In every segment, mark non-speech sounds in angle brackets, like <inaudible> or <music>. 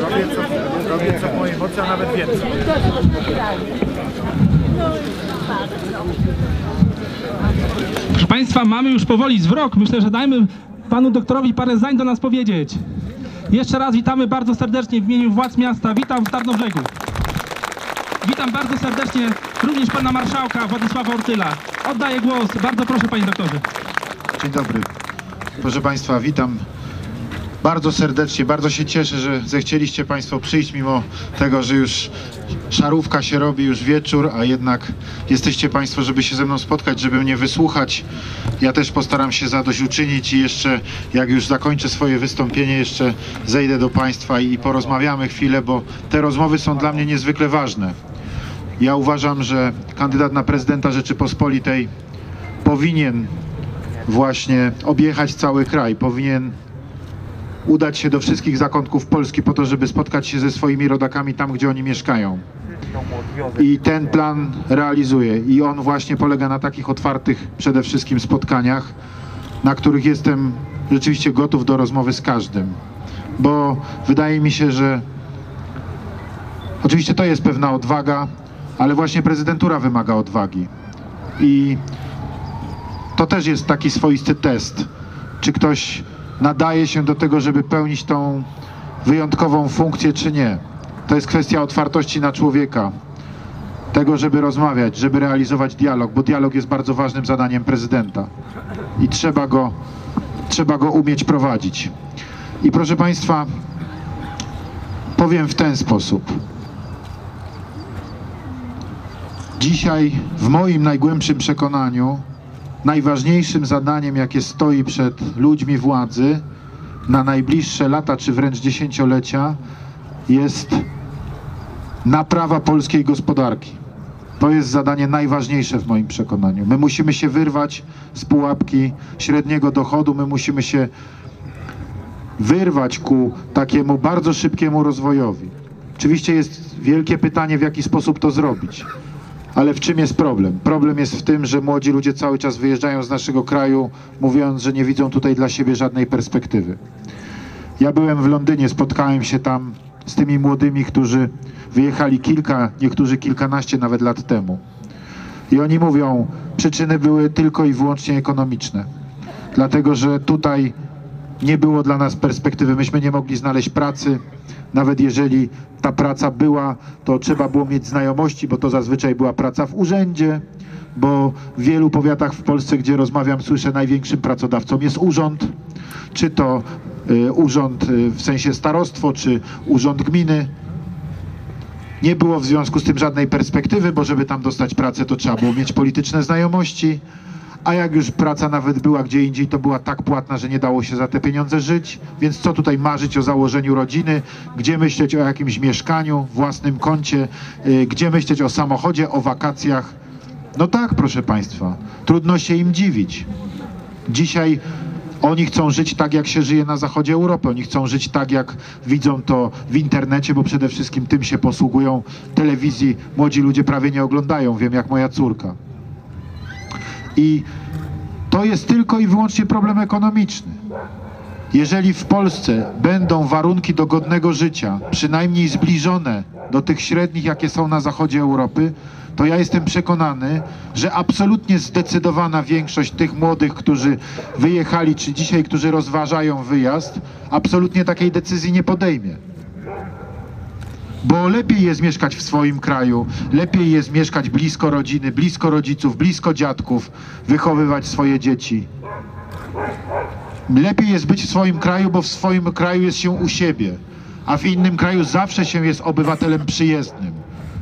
Robię co, robię co moje emocje, a nawet więcej. Proszę Państwa, mamy już powoli zwrok. Myślę, że dajmy panu doktorowi parę zdań do nas powiedzieć. Jeszcze raz witamy bardzo serdecznie w imieniu władz miasta. Witam w Tarnobrzegu. Witam bardzo serdecznie również pana marszałka Władysława Ortyla. Oddaję głos. Bardzo proszę panie doktorze. Dzień dobry. Proszę Państwa, witam bardzo serdecznie. Bardzo się cieszę, że zechcieliście Państwo przyjść, mimo tego, że już szarówka się robi, już wieczór, a jednak jesteście Państwo, żeby się ze mną spotkać, żeby mnie wysłuchać. Ja też postaram się zadośćuczynić i jeszcze, jak już zakończę swoje wystąpienie, jeszcze zejdę do Państwa i porozmawiamy chwilę, bo te rozmowy są dla mnie niezwykle ważne. Ja uważam, że kandydat na prezydenta Rzeczypospolitej powinien właśnie objechać cały kraj. Powinien udać się do wszystkich zakątków Polski po to, żeby spotkać się ze swoimi rodakami tam, gdzie oni mieszkają. I ten plan realizuje. I on właśnie polega na takich otwartych przede wszystkim spotkaniach, na których jestem rzeczywiście gotów do rozmowy z każdym. Bo wydaje mi się, że oczywiście to jest pewna odwaga, ale właśnie prezydentura wymaga odwagi. I to też jest taki swoisty test, czy ktoś nadaje się do tego, żeby pełnić tą wyjątkową funkcję, czy nie. To jest kwestia otwartości na człowieka, tego, żeby rozmawiać, żeby realizować dialog, bo dialog jest bardzo ważnym zadaniem prezydenta i trzeba go, trzeba go umieć prowadzić. I proszę Państwa, powiem w ten sposób. Dzisiaj, w moim najgłębszym przekonaniu, najważniejszym zadaniem, jakie stoi przed ludźmi władzy na najbliższe lata, czy wręcz dziesięciolecia, jest naprawa polskiej gospodarki. To jest zadanie najważniejsze w moim przekonaniu. My musimy się wyrwać z pułapki średniego dochodu, my musimy się wyrwać ku takiemu bardzo szybkiemu rozwojowi. Oczywiście jest wielkie pytanie, w jaki sposób to zrobić. Ale w czym jest problem? Problem jest w tym, że młodzi ludzie cały czas wyjeżdżają z naszego kraju, mówiąc, że nie widzą tutaj dla siebie żadnej perspektywy. Ja byłem w Londynie, spotkałem się tam z tymi młodymi, którzy wyjechali kilka, niektórzy kilkanaście nawet lat temu. I oni mówią, przyczyny były tylko i wyłącznie ekonomiczne. Dlatego, że tutaj nie było dla nas perspektywy. Myśmy nie mogli znaleźć pracy. Nawet jeżeli ta praca była, to trzeba było mieć znajomości, bo to zazwyczaj była praca w urzędzie, bo w wielu powiatach w Polsce, gdzie rozmawiam, słyszę, największym pracodawcą jest urząd, czy to y, urząd y, w sensie starostwo, czy urząd gminy. Nie było w związku z tym żadnej perspektywy, bo żeby tam dostać pracę, to trzeba było mieć polityczne znajomości. A jak już praca nawet była gdzie indziej, to była tak płatna, że nie dało się za te pieniądze żyć. Więc co tutaj marzyć o założeniu rodziny? Gdzie myśleć o jakimś mieszkaniu, własnym koncie? y, Gdzie myśleć o samochodzie, o wakacjach? No tak, proszę Państwa. Trudno się im dziwić. Dzisiaj oni chcą żyć tak, jak się żyje na zachodzie Europy. Oni chcą żyć tak, jak widzą to w internecie, bo przede wszystkim tym się posługują. Telewizji młodzi ludzie prawie nie oglądają, wiem jak moja córka. I to jest tylko i wyłącznie problem ekonomiczny. Jeżeli w Polsce będą warunki do godnego życia, przynajmniej zbliżone do tych średnich, jakie są na zachodzie Europy, to ja jestem przekonany, że absolutnie zdecydowana większość tych młodych, którzy wyjechali, czy dzisiaj, którzy rozważają wyjazd, absolutnie takiej decyzji nie podejmie. Bo lepiej jest mieszkać w swoim kraju, lepiej jest mieszkać blisko rodziny, blisko rodziców, blisko dziadków, wychowywać swoje dzieci. Lepiej jest być w swoim kraju, bo w swoim kraju jest się u siebie, a w innym kraju zawsze się jest obywatelem przyjezdnym.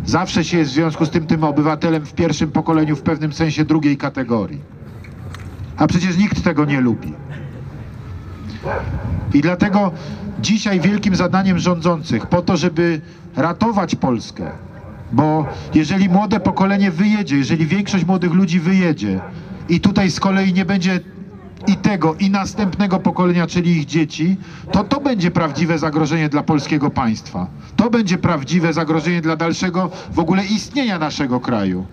Zawsze się jest w związku z tym tym obywatelem w pierwszym pokoleniu w pewnym sensie drugiej kategorii. A przecież nikt tego nie lubi. I dlatego dzisiaj wielkim zadaniem rządzących, po to, żeby ratować Polskę, bo jeżeli młode pokolenie wyjedzie, jeżeli większość młodych ludzi wyjedzie i tutaj z kolei nie będzie i tego, i następnego pokolenia, czyli ich dzieci, to to będzie prawdziwe zagrożenie dla polskiego państwa. To będzie prawdziwe zagrożenie dla dalszego w ogóle istnienia naszego kraju.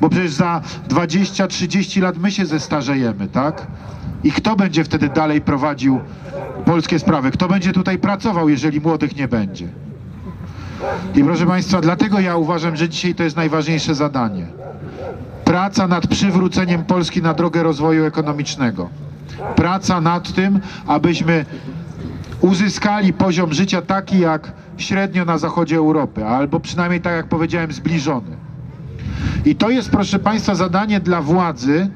Bo przecież za 20-30 lat my się zestarzejemy, tak? I kto będzie wtedy dalej prowadził polskie sprawy? Kto będzie tutaj pracował, jeżeli młodych nie będzie? I proszę Państwa, dlatego ja uważam, że dzisiaj to jest najważniejsze zadanie. Praca nad przywróceniem Polski na drogę rozwoju ekonomicznego. Praca nad tym, abyśmy uzyskali poziom życia taki jak średnio na zachodzie Europy, albo przynajmniej tak jak powiedziałem, zbliżony. I to jest, proszę Państwa, zadanie dla władzy,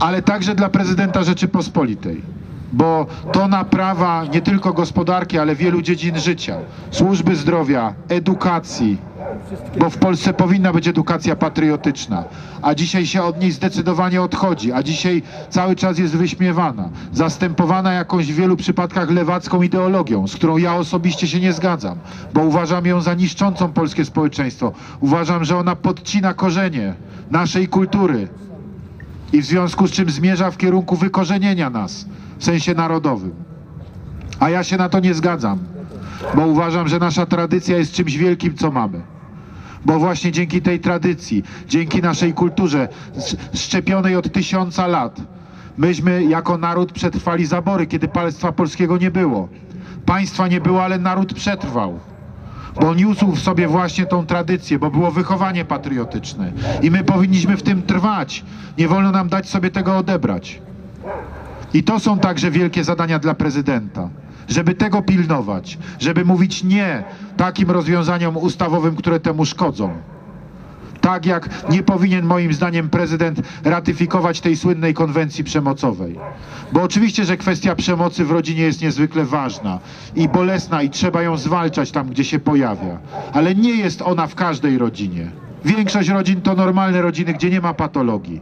ale także dla prezydenta Rzeczypospolitej. Bo to naprawa nie tylko gospodarki, ale wielu dziedzin życia, służby zdrowia, edukacji, bo w Polsce powinna być edukacja patriotyczna, a dzisiaj się od niej zdecydowanie odchodzi, a dzisiaj cały czas jest wyśmiewana, zastępowana jakąś w wielu przypadkach lewacką ideologią, z którą ja osobiście się nie zgadzam, bo uważam ją za niszczącą polskie społeczeństwo. Uważam, że ona podcina korzenie naszej kultury. I w związku z czym zmierza w kierunku wykorzenienia nas w sensie narodowym. A ja się na to nie zgadzam, bo uważam, że nasza tradycja jest czymś wielkim, co mamy. Bo właśnie dzięki tej tradycji, dzięki naszej kulturze sz- szczepionej od tysiąca lat, myśmy jako naród przetrwali zabory, kiedy państwa polskiego nie było. Państwa nie było, ale naród przetrwał. Bo niósł w sobie właśnie tą tradycję, bo było wychowanie patriotyczne. I my powinniśmy w tym trwać. Nie wolno nam dać sobie tego odebrać. I to są także wielkie zadania dla prezydenta. Żeby tego pilnować, żeby mówić nie takim rozwiązaniom ustawowym, które temu szkodzą. Tak jak nie powinien moim zdaniem prezydent ratyfikować tej słynnej konwencji przemocowej. Bo oczywiście, że kwestia przemocy w rodzinie jest niezwykle ważna i bolesna i trzeba ją zwalczać tam, gdzie się pojawia. Ale nie jest ona w każdej rodzinie. Większość rodzin to normalne rodziny, gdzie nie ma patologii.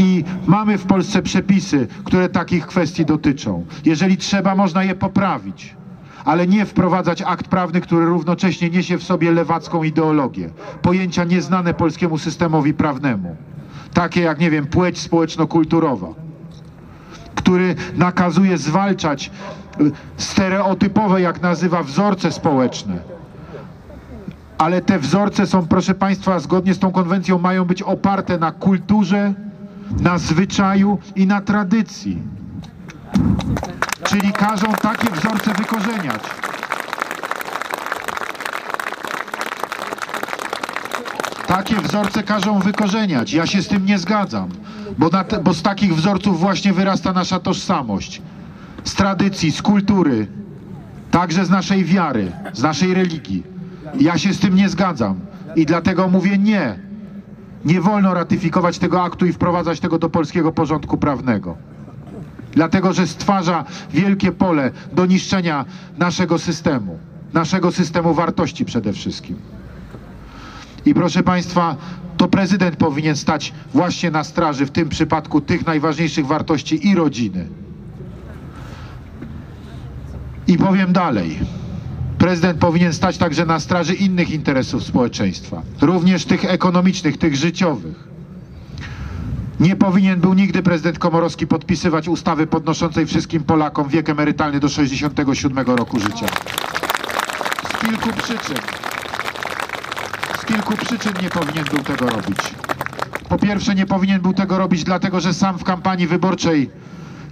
I mamy w Polsce przepisy, które takich kwestii dotyczą. Jeżeli trzeba, można je poprawić, ale nie wprowadzać akt prawny, który równocześnie niesie w sobie lewacką ideologię. Pojęcia nieznane polskiemu systemowi prawnemu. Takie jak, nie wiem, płeć społeczno-kulturowa, który nakazuje zwalczać y, stereotypowe, jak nazywa, wzorce społeczne. Ale te wzorce są, proszę Państwa, zgodnie z tą konwencją, mają być oparte na kulturze, na zwyczaju i na tradycji. Czyli każą takie wzorce wykorzeniać. Takie wzorce każą wykorzeniać. Ja się z tym nie zgadzam, bo, te, bo z takich wzorców właśnie wyrasta nasza tożsamość. Z tradycji, z kultury, także z naszej wiary, z naszej religii. Ja się z tym nie zgadzam i dlatego mówię nie. Nie wolno ratyfikować tego aktu i wprowadzać tego do polskiego porządku prawnego. Dlatego, że stwarza wielkie pole do niszczenia naszego systemu, naszego systemu wartości przede wszystkim. I proszę Państwa, to prezydent powinien stać właśnie na straży w tym przypadku tych najważniejszych wartości i rodziny. I powiem dalej. Prezydent powinien stać także na straży innych interesów społeczeństwa, również tych ekonomicznych, tych życiowych. Nie powinien był nigdy prezydent Komorowski podpisywać ustawy podnoszącej wszystkim Polakom wiek emerytalny do 67 roku życia. Z kilku przyczyn. Z kilku przyczyn nie powinien był tego robić. Po pierwsze, nie powinien był tego robić dlatego, że sam w kampanii wyborczej,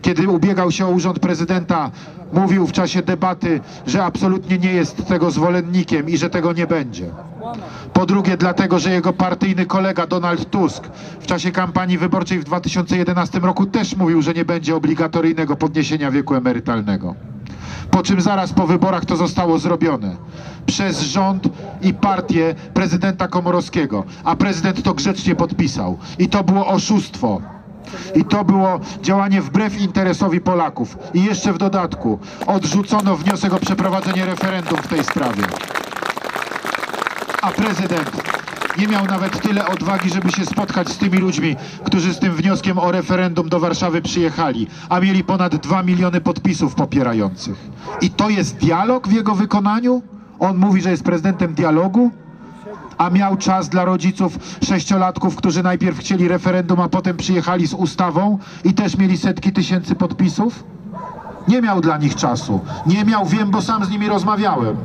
kiedy ubiegał się o urząd prezydenta, mówił w czasie debaty, że absolutnie nie jest tego zwolennikiem i że tego nie będzie. Po drugie, dlatego, że jego partyjny kolega Donald Tusk w czasie kampanii wyborczej w 2011 roku też mówił, że nie będzie obligatoryjnego podniesienia wieku emerytalnego. Po czym zaraz po wyborach to zostało zrobione przez rząd i partię prezydenta Komorowskiego, a prezydent to grzecznie podpisał. I to było oszustwo. I to było działanie wbrew interesowi Polaków. I jeszcze w dodatku odrzucono wniosek o przeprowadzenie referendum w tej sprawie. A prezydent nie miał nawet tyle odwagi, żeby się spotkać z tymi ludźmi, którzy z tym wnioskiem o referendum do Warszawy przyjechali, a mieli ponad 2 miliony podpisów popierających. I to jest dialog w jego wykonaniu? On mówi, że jest prezydentem dialogu? A miał czas dla rodziców sześciolatków, którzy najpierw chcieli referendum, a potem przyjechali z ustawą i też mieli setki tysięcy podpisów? Nie miał dla nich czasu. Nie miał, wiem, bo sam z nimi rozmawiałem.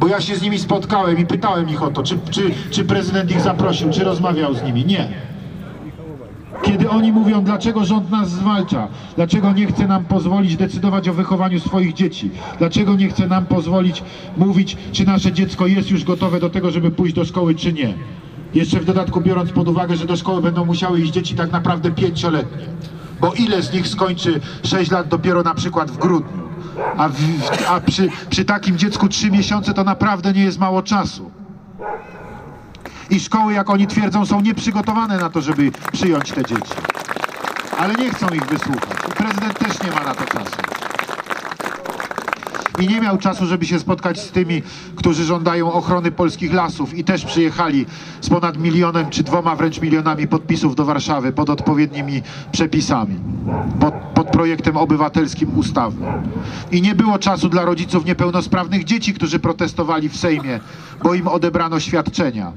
Bo ja się z nimi spotkałem i pytałem ich o to, czy, czy, czy prezydent ich zaprosił, czy rozmawiał z nimi. Nie. Kiedy oni mówią, dlaczego rząd nas zwalcza, dlaczego nie chce nam pozwolić decydować o wychowaniu swoich dzieci, dlaczego nie chce nam pozwolić mówić, czy nasze dziecko jest już gotowe do tego, żeby pójść do szkoły, czy nie. Jeszcze w dodatku biorąc pod uwagę, że do szkoły będą musiały iść dzieci tak naprawdę pięcioletnie. Bo ile z nich skończy 6 lat dopiero na przykład w grudniu? A, w, a przy, przy takim dziecku 3 miesiące to naprawdę nie jest mało czasu. I szkoły, jak oni twierdzą, są nieprzygotowane na to, żeby przyjąć te dzieci. Ale nie chcą ich wysłuchać. Prezydent też nie ma na to czasu. I nie miał czasu, żeby się spotkać z tymi, którzy żądają ochrony polskich lasów i też przyjechali z ponad milionem czy dwoma wręcz milionami podpisów do Warszawy pod odpowiednimi przepisami, pod, pod projektem obywatelskim ustawy. I nie było czasu dla rodziców niepełnosprawnych dzieci, którzy protestowali w Sejmie, bo im odebrano świadczenia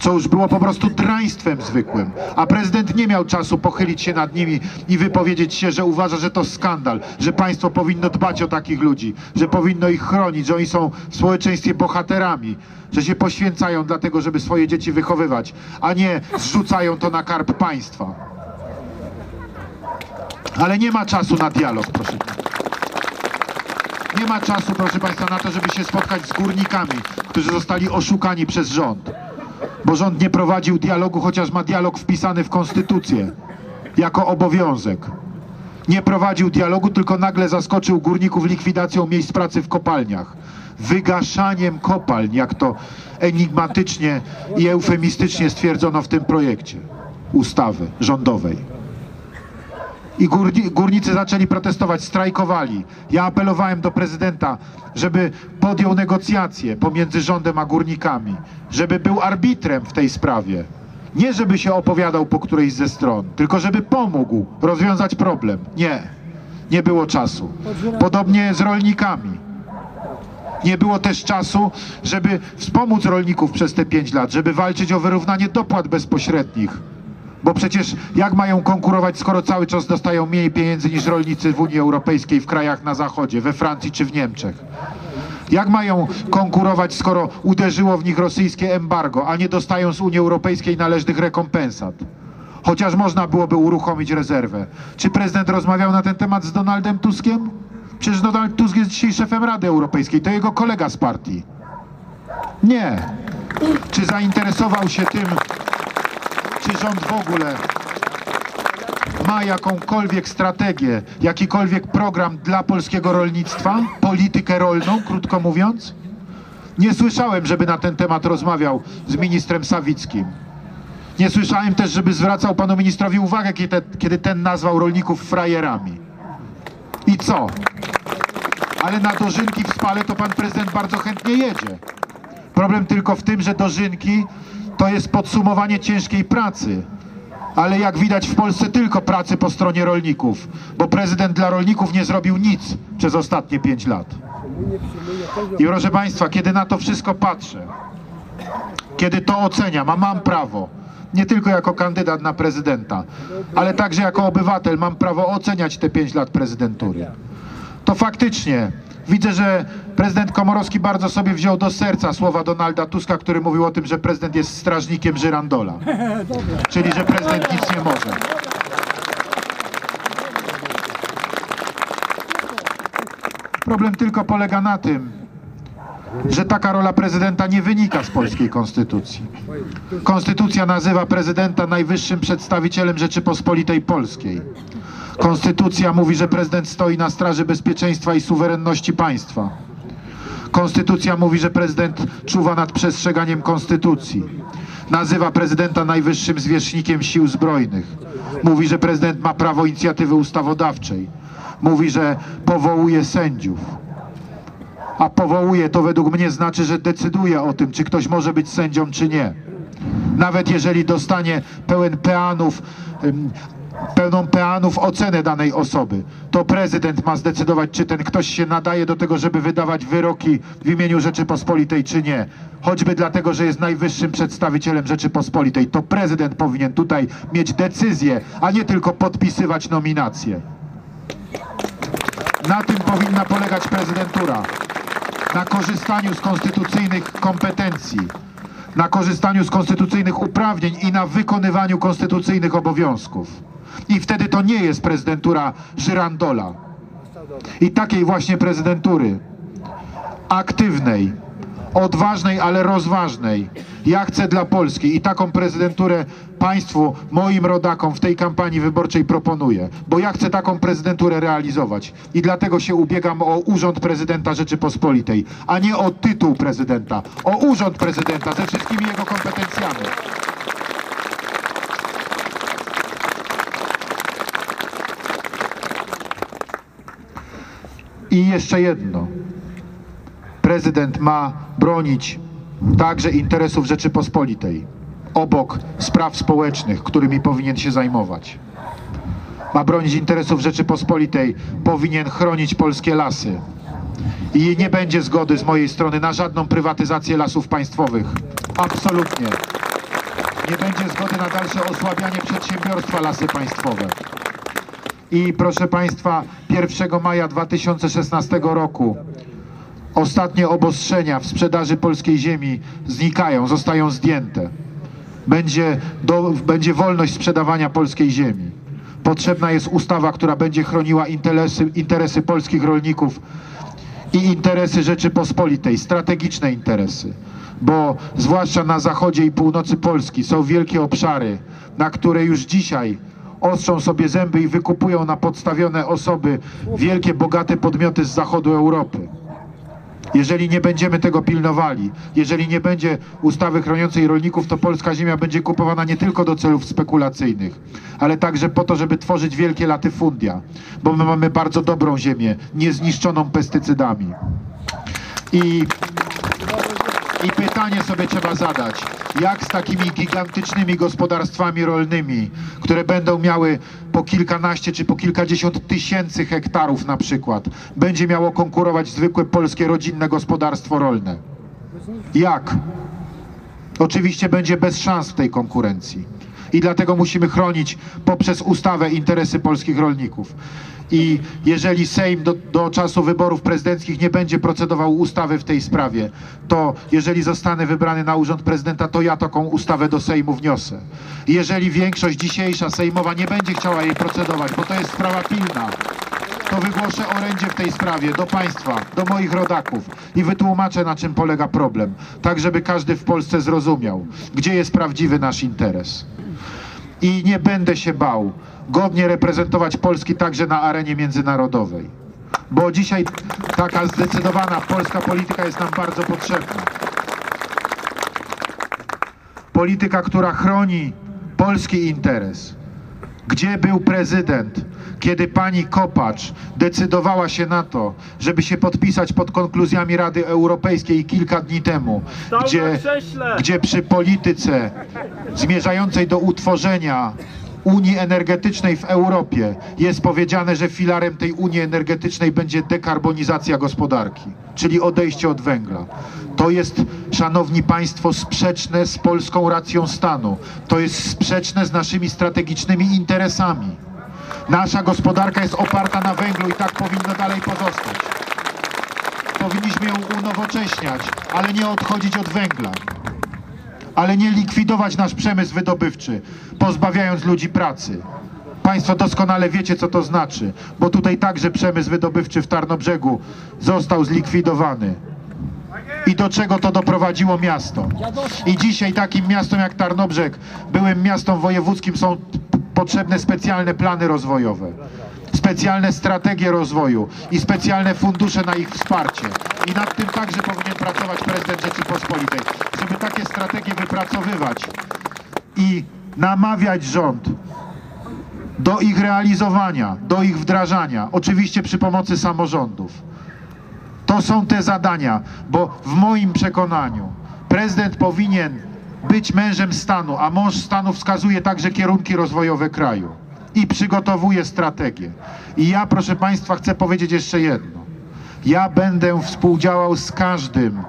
co już było po prostu draństwem zwykłym. A prezydent nie miał czasu pochylić się nad nimi i wypowiedzieć się, że uważa, że to skandal, że państwo powinno dbać o takich ludzi, że powinno ich chronić, że oni są w społeczeństwie bohaterami, że się poświęcają dlatego, żeby swoje dzieci wychowywać, a nie zrzucają to na karb państwa. Ale nie ma czasu na dialog, proszę. Nie ma czasu, proszę Państwa, na to, żeby się spotkać z górnikami, którzy zostali oszukani przez rząd. Bo rząd nie prowadził dialogu, chociaż ma dialog wpisany w konstytucję jako obowiązek. Nie prowadził dialogu, tylko nagle zaskoczył górników likwidacją miejsc pracy w kopalniach. Wygaszaniem kopalń, jak to enigmatycznie i eufemistycznie stwierdzono w tym projekcie ustawy rządowej. I górni, górnicy zaczęli protestować, strajkowali. Ja apelowałem do prezydenta, żeby podjął negocjacje pomiędzy rządem a górnikami, żeby był arbitrem w tej sprawie. Nie żeby się opowiadał po którejś ze stron, tylko żeby pomógł rozwiązać problem. Nie, nie było czasu. Podobnie z rolnikami. Nie było też czasu, żeby wspomóc rolników przez te pięć lat, żeby walczyć o wyrównanie dopłat bezpośrednich. Bo przecież jak mają konkurować, skoro cały czas dostają mniej pieniędzy niż rolnicy w Unii Europejskiej, w krajach na zachodzie, we Francji czy w Niemczech? Jak mają konkurować, skoro uderzyło w nich rosyjskie embargo, a nie dostają z Unii Europejskiej należnych rekompensat? Chociaż można byłoby uruchomić rezerwę. Czy prezydent rozmawiał na ten temat z Donaldem Tuskiem? Przecież Donald Tusk jest dzisiaj szefem Rady Europejskiej, to jego kolega z partii. Nie. Czy zainteresował się tym, czy rząd w ogóle ma jakąkolwiek strategię, jakikolwiek program dla polskiego rolnictwa, politykę rolną, krótko mówiąc? Nie słyszałem, żeby na ten temat rozmawiał z ministrem Sawickim. Nie słyszałem też, żeby zwracał panu ministrowi uwagę, kiedy, kiedy ten nazwał rolników frajerami. I co? Ale na dożynki w spale to pan prezydent bardzo chętnie jedzie. Problem tylko w tym, że dożynki to jest podsumowanie ciężkiej pracy. Ale jak widać w Polsce tylko pracy po stronie rolników, bo prezydent dla rolników nie zrobił nic przez ostatnie pięć lat. I proszę Państwa, kiedy na to wszystko patrzę, kiedy to oceniam, a mam prawo, nie tylko jako kandydat na prezydenta, ale także jako obywatel mam prawo oceniać te pięć lat prezydentury, to faktycznie widzę, że prezydent Komorowski bardzo sobie wziął do serca słowa Donalda Tuska, który mówił o tym, że prezydent jest strażnikiem Żyrandola, <laughs> czyli że prezydent nic nie może. Problem tylko polega na tym, że taka rola prezydenta nie wynika z polskiej konstytucji. Konstytucja nazywa prezydenta najwyższym przedstawicielem Rzeczypospolitej Polskiej. Konstytucja mówi, że prezydent stoi na straży bezpieczeństwa i suwerenności państwa. Konstytucja mówi, że prezydent czuwa nad przestrzeganiem konstytucji. Nazywa prezydenta najwyższym zwierzchnikiem sił zbrojnych. Mówi, że prezydent ma prawo inicjatywy ustawodawczej. Mówi, że powołuje sędziów. A powołuje to według mnie znaczy, że decyduje o tym, czy ktoś może być sędzią, czy nie. Nawet jeżeli dostanie pełen peanów, pełną peanów ocenę danej osoby. To prezydent ma zdecydować, czy ten ktoś się nadaje do tego, żeby wydawać wyroki w imieniu Rzeczypospolitej, czy nie. Choćby dlatego, że jest najwyższym przedstawicielem Rzeczypospolitej. To prezydent powinien tutaj mieć decyzję, a nie tylko podpisywać nominacje. Na tym powinna polegać prezydentura. Na korzystaniu z konstytucyjnych kompetencji, na korzystaniu z konstytucyjnych uprawnień i na wykonywaniu konstytucyjnych obowiązków. I wtedy to nie jest prezydentura Żyrandola. I takiej właśnie prezydentury, aktywnej, odważnej, ale rozważnej. Ja chcę dla Polski i taką prezydenturę państwu, moim rodakom w tej kampanii wyborczej proponuję, bo ja chcę taką prezydenturę realizować i dlatego się ubiegam o urząd prezydenta Rzeczypospolitej, a nie o tytuł prezydenta, o urząd prezydenta ze wszystkimi jego kompetencjami. I jeszcze jedno. Prezydent ma bronić także interesów Rzeczypospolitej, obok spraw społecznych, którymi powinien się zajmować. Ma bronić interesów Rzeczypospolitej, powinien chronić polskie lasy. I nie będzie zgody z mojej strony na żadną prywatyzację lasów państwowych. Absolutnie. Nie będzie zgody na dalsze osłabianie przedsiębiorstwa lasy państwowe. I proszę Państwa, 1 maja 2016 roku ostatnie obostrzenia w sprzedaży polskiej ziemi znikają, zostają zdjęte. Będzie, do, będzie wolność sprzedawania polskiej ziemi. Potrzebna jest ustawa, która będzie chroniła interesy, interesy polskich rolników i interesy Rzeczypospolitej, strategiczne interesy. Bo zwłaszcza na zachodzie i północy Polski są wielkie obszary, na które już dzisiaj ostrzą sobie zęby i wykupują na podstawione osoby wielkie, bogate podmioty z zachodu Europy. Jeżeli nie będziemy tego pilnowali, jeżeli nie będzie ustawy chroniącej rolników, to polska ziemia będzie kupowana nie tylko do celów spekulacyjnych, ale także po to, żeby tworzyć wielkie latyfundia, bo my mamy bardzo dobrą ziemię, niezniszczoną pestycydami. I, I pytanie sobie trzeba zadać, jak z takimi gigantycznymi gospodarstwami rolnymi, które będą miały po kilkanaście czy po kilkadziesiąt tysięcy hektarów na przykład, będzie miało konkurować zwykłe polskie rodzinne gospodarstwo rolne? Jak? Oczywiście będzie bez szans w tej konkurencji. I dlatego musimy chronić poprzez ustawę interesy polskich rolników. I jeżeli Sejm do, do czasu wyborów prezydenckich nie będzie procedował ustawy w tej sprawie, to jeżeli zostanę wybrany na urząd prezydenta, to ja taką ustawę do Sejmu wniosę. Jeżeli większość dzisiejsza sejmowa nie będzie chciała jej procedować, bo to jest sprawa pilna, to wygłoszę orędzie w tej sprawie do państwa, do moich rodaków i wytłumaczę na czym polega problem, tak żeby każdy w Polsce zrozumiał, gdzie jest prawdziwy nasz interes. I nie będę się bał godnie reprezentować Polski także na arenie międzynarodowej, bo dzisiaj taka zdecydowana polska polityka jest nam bardzo potrzebna. Polityka, która chroni polski interes. Gdzie był prezydent, kiedy pani Kopacz decydowała się na to, żeby się podpisać pod konkluzjami Rady Europejskiej kilka dni temu, gdzie, gdzie przy polityce zmierzającej do utworzenia Unii Energetycznej w Europie jest powiedziane, że filarem tej Unii Energetycznej będzie dekarbonizacja gospodarki, czyli odejście od węgla. To jest, szanowni państwo, sprzeczne z polską racją stanu. To jest sprzeczne z naszymi strategicznymi interesami. Nasza gospodarka jest oparta na węglu i tak powinno dalej pozostać. Powinniśmy ją unowocześniać, ale nie odchodzić od węgla ale nie likwidować nasz przemysł wydobywczy, pozbawiając ludzi pracy. Państwo doskonale wiecie, co to znaczy, bo tutaj także przemysł wydobywczy w Tarnobrzegu został zlikwidowany. I do czego to doprowadziło miasto? I dzisiaj takim miastom jak Tarnobrzeg, byłym miastom wojewódzkim są potrzebne specjalne plany rozwojowe, specjalne strategie rozwoju i specjalne fundusze na ich wsparcie. I nad tym także powinien pracować prezydent Rzeczypospolitej, żeby takie strategie wypracowywać i namawiać rząd do ich realizowania, do ich wdrażania, oczywiście przy pomocy samorządów. To są te zadania, bo w moim przekonaniu prezydent powinien być mężem stanu, a mąż stanu wskazuje także kierunki rozwojowe kraju. I przygotowuje strategię. I ja, proszę Państwa, chcę powiedzieć jeszcze jedno. Ja będę współdziałał z każdym,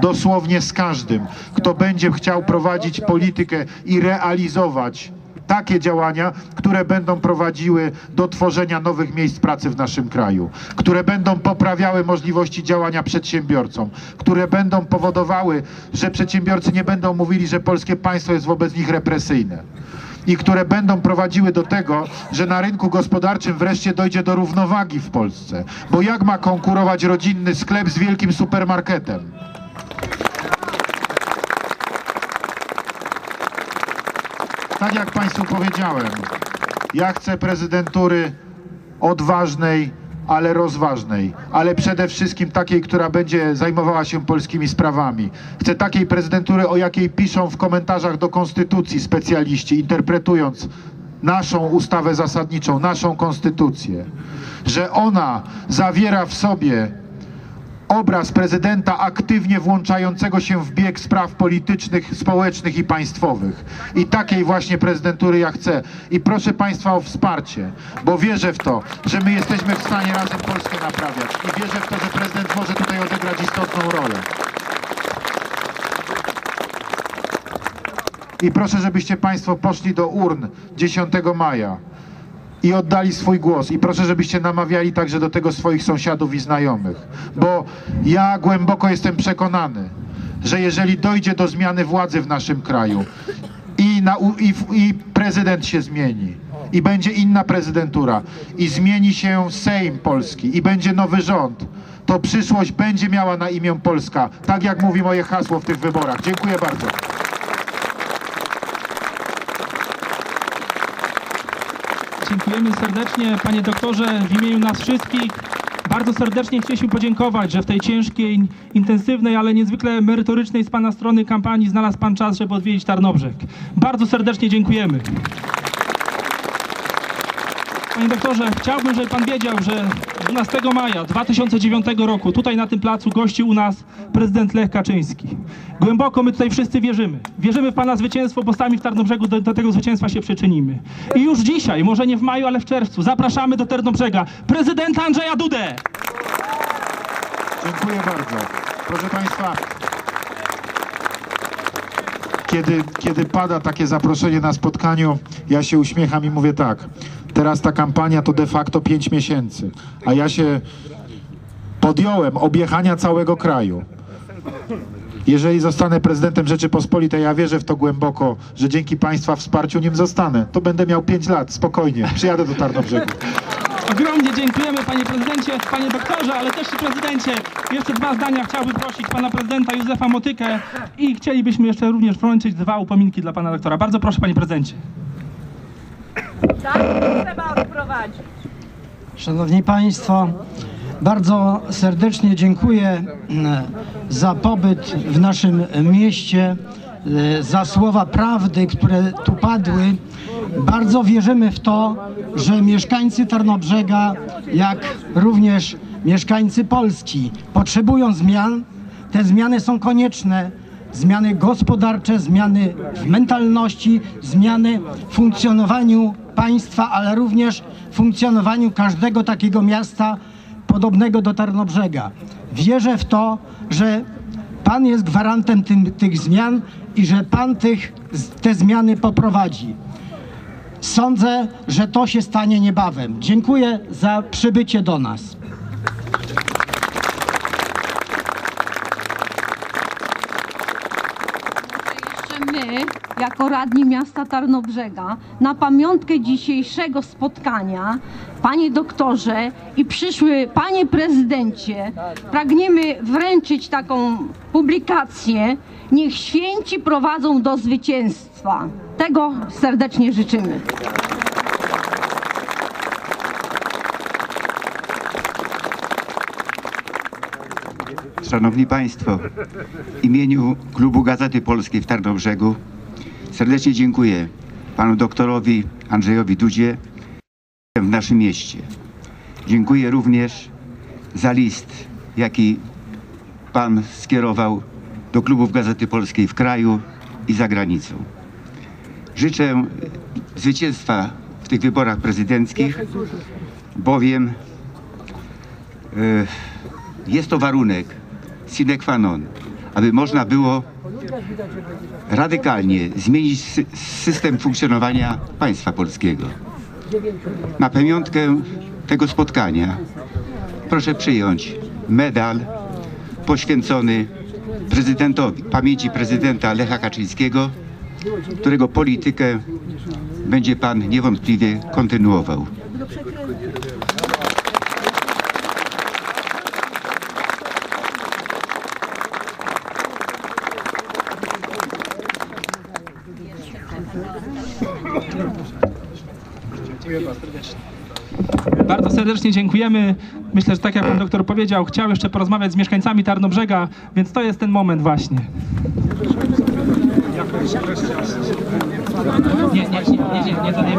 dosłownie z każdym, kto będzie chciał prowadzić politykę i realizować takie działania, które będą prowadziły do tworzenia nowych miejsc pracy w naszym kraju, które będą poprawiały możliwości działania przedsiębiorcom, które będą powodowały, że przedsiębiorcy nie będą mówili, że polskie państwo jest wobec nich represyjne i które będą prowadziły do tego, że na rynku gospodarczym wreszcie dojdzie do równowagi w Polsce. Bo jak ma konkurować rodzinny sklep z wielkim supermarketem? Tak jak Państwu powiedziałem, ja chcę prezydentury odważnej, ale rozważnej, ale przede wszystkim takiej, która będzie zajmowała się polskimi sprawami. Chcę takiej prezydentury, o jakiej piszą w komentarzach do konstytucji specjaliści, interpretując naszą ustawę zasadniczą, naszą konstytucję, że ona zawiera w sobie obraz prezydenta aktywnie włączającego się w bieg spraw politycznych, społecznych i państwowych. I takiej właśnie prezydentury ja chcę. I proszę Państwa o wsparcie, bo wierzę w to, że my jesteśmy w stanie razem Polskę naprawiać. I wierzę w to, że prezydent może tutaj odegrać istotną rolę. I proszę, żebyście Państwo poszli do urn 10 maja i oddali swój głos. I proszę, żebyście namawiali także do tego swoich sąsiadów i znajomych. Bo ja głęboko jestem przekonany, że jeżeli dojdzie do zmiany władzy w naszym kraju i, na, i, i prezydent się zmieni, i będzie inna prezydentura, i zmieni się Sejm Polski, i będzie nowy rząd, to przyszłość będzie miała na imię Polska. Tak jak mówi moje hasło w tych wyborach. Dziękuję bardzo. Dziękujemy serdecznie, panie doktorze, w imieniu nas wszystkich. Bardzo serdecznie chcieliśmy podziękować, że w tej ciężkiej, intensywnej, ale niezwykle merytorycznej z pana strony kampanii znalazł pan czas, żeby odwiedzić Tarnobrzeg. Bardzo serdecznie dziękujemy. Panie doktorze, chciałbym, żeby pan wiedział, że 12 maja 2009 roku tutaj na tym placu gościł u nas prezydent Lech Kaczyński. Głęboko my tutaj wszyscy wierzymy. Wierzymy w pana zwycięstwo, bo sami w Tarnobrzegu do, do tego zwycięstwa się przyczynimy. I już dzisiaj, może nie w maju, ale w czerwcu, zapraszamy do Tarnobrzega prezydenta Andrzeja Dudę. Dziękuję bardzo. Proszę Państwa, kiedy, kiedy pada takie zaproszenie na spotkaniu, ja się uśmiecham i mówię tak. Teraz ta kampania to de facto 5 miesięcy, a ja się podjąłem objechania całego kraju. Jeżeli zostanę prezydentem Rzeczypospolitej, ja wierzę w to głęboko, że dzięki Państwa wsparciu nim zostanę. To będę miał 5 lat, spokojnie. Przyjadę do Tarnobrzegu. Ogromnie dziękujemy panie prezydencie, panie doktorze, ale też i prezydencie. Jeszcze dwa zdania chciałbym prosić pana prezydenta Józefa Motykę i chcielibyśmy jeszcze również wręczyć dwa upominki dla pana doktora. Bardzo proszę panie prezydencie. Tak trzeba odprowadzić. Szanowni Państwo, bardzo serdecznie dziękuję za pobyt w naszym mieście, za słowa prawdy, które tu padły. Bardzo wierzymy w to, że mieszkańcy Tarnobrzega, jak również mieszkańcy Polski potrzebują zmian. Te zmiany są konieczne. Zmiany gospodarcze, zmiany w mentalności, zmiany w funkcjonowaniu państwa, ale również w funkcjonowaniu każdego takiego miasta podobnego do Tarnobrzega. Wierzę w to, że Pan jest gwarantem tym, tych zmian i że Pan tych, te zmiany poprowadzi. Sądzę, że to się stanie niebawem. Dziękuję za przybycie do nas. Jeszcze my, jako radni miasta Tarnobrzega, na pamiątkę dzisiejszego spotkania, panie doktorze i przyszły panie prezydencie, pragniemy wręczyć taką publikację. Niech święci prowadzą do zwycięstwa. Tego serdecznie życzymy. Szanowni Państwo, w imieniu Klubu Gazety Polskiej w Tarnobrzegu serdecznie dziękuję panu doktorowi Andrzejowi Dudzie w naszym mieście. Dziękuję również za list, jaki pan skierował do klubów Gazety Polskiej w kraju i za granicą. Życzę zwycięstwa w tych wyborach prezydenckich, bowiem e, jest to warunek sine qua non, aby można było radykalnie zmienić sy- system funkcjonowania państwa polskiego. Na pamiątkę tego spotkania proszę przyjąć medal poświęcony prezydentowi, pamięci prezydenta Lecha Kaczyńskiego, którego politykę będzie pan niewątpliwie kontynuował. Bardzo serdecznie dziękujemy. Myślę, że tak jak pan doktor powiedział, chciał jeszcze porozmawiać z mieszkańcami Tarnobrzega, więc to jest ten moment właśnie. Nie, nie, nie, nie, nie, nie.